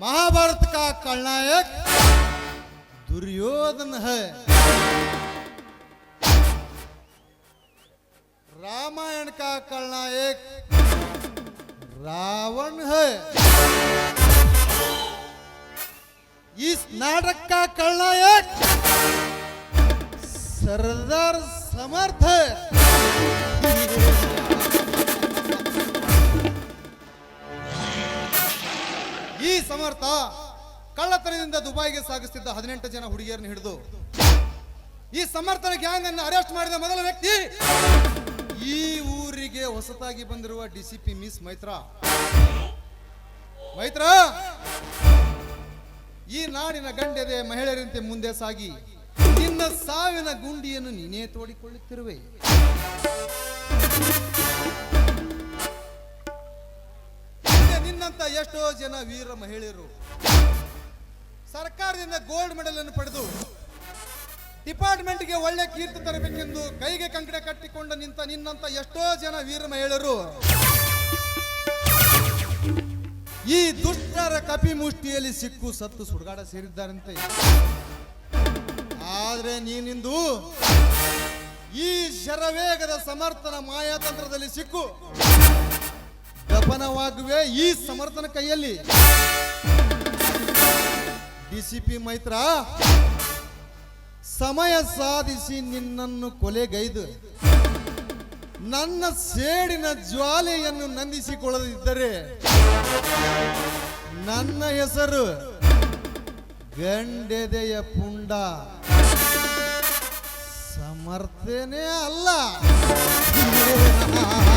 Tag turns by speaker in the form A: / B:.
A: महाभारत का कलनायक दुर्योधन है। रामायण का कलनायक रावण है। इस नाटक का कलनायक सरदार समर्थ है। ಸಮರ್ಥ ಕಳ್ಳತನದಿಂದ ದುಬೈಗೆ ಸಾಗಿಸ್ತಿದ್ದ ಹದಿನೆಂಟು ಜನ ಹುಡುಗಿಯರನ್ನು ಹಿಡಿದು ಈ ಸಮರ್ಥನ ಗ್ಯಾಂಗ್ ಅನ್ನು ಅರೆಸ್ಟ್ ಮಾಡಿದ ಮೊದಲ ವ್ಯಕ್ತಿ ಈ ಊರಿಗೆ ಹೊಸತಾಗಿ ಬಂದಿರುವ ಡಿಸಿಪಿ ಮಿಸ್ ಮೈತ್ರಾ. ಮೈತ್ರ, ಈ ನಾಡಿನ ಗಂಡೆದೆ ಮಹಿಳೆಯರಂತೆ ಮುಂದೆ ಸಾಗಿ ನಿನ್ನ ಸಾವಿನ ಗುಂಡಿಯನ್ನು ನೀನೇ ತೋಡಿಕೊಳ್ಳುತ್ತಿರುವೆ. ನಿನ್ನಂತ ಎಷ್ಟೋ ಜನ ವೀರ ಮಹಿಳೆಯರು ಸರ್ಕಾರದಿಂದ ಗೋಲ್ಡ್ ಮೆಡಲ್ ಅನ್ನು ಪಡೆದು ಡಿಪಾರ್ಟ್ಮೆಂಟ್ಗೆ ಒಳ್ಳೆ ಕೀರ್ತಿ ತರಬೇಕೆಂದು ಕೈಗೆ ಕಂಕಣ ಕಟ್ಟಿಕೊಂಡು ನಿಂತ ನಿನ್ನಂತ ಎಷ್ಟೋ ಜನ ವೀರ ಮಹಿಳೆಯರು. ಈ ದುಷ್ಟರ ಕಪಿ ಮುಷ್ಟಿಯಲ್ಲಿ ಸಿಕ್ಕು ಸತ್ತು ಸುಡುಗಾಡ ಸೇರಿದ್ದಾರಂತೆ. ಆದ್ರೆ ನೀನಿಂದು ಈ ಶರವೇಗದ ಸಮರ್ಥನ ಮಾಯಾತಂತ್ರದಲ್ಲಿ ಸಿಕ್ಕು. ದಪನವಾಗುವೆ ಈ ಸಮರ್ಥನ ಕೈಯಲ್ಲಿ. ಡಿಸಿಪಿ ಮೈತ್ರ, ಸಮಯ ಸಾಧಿಸಿ ನಿನ್ನನ್ನು ಕೊಲೆಗೈದು. ನನ್ನ ಸೇಡಿನ ಜ್ವಾಲೆಯನ್ನು ನಂದಿಸಿಕೊಳ್ಳದಿದ್ದರೆ ನನ್ನ ಹೆಸರು ಗಂಡೆದೆಯ ಪುಂಡ. ಸಮರ್ಥನೆ ಅಲ್ಲ.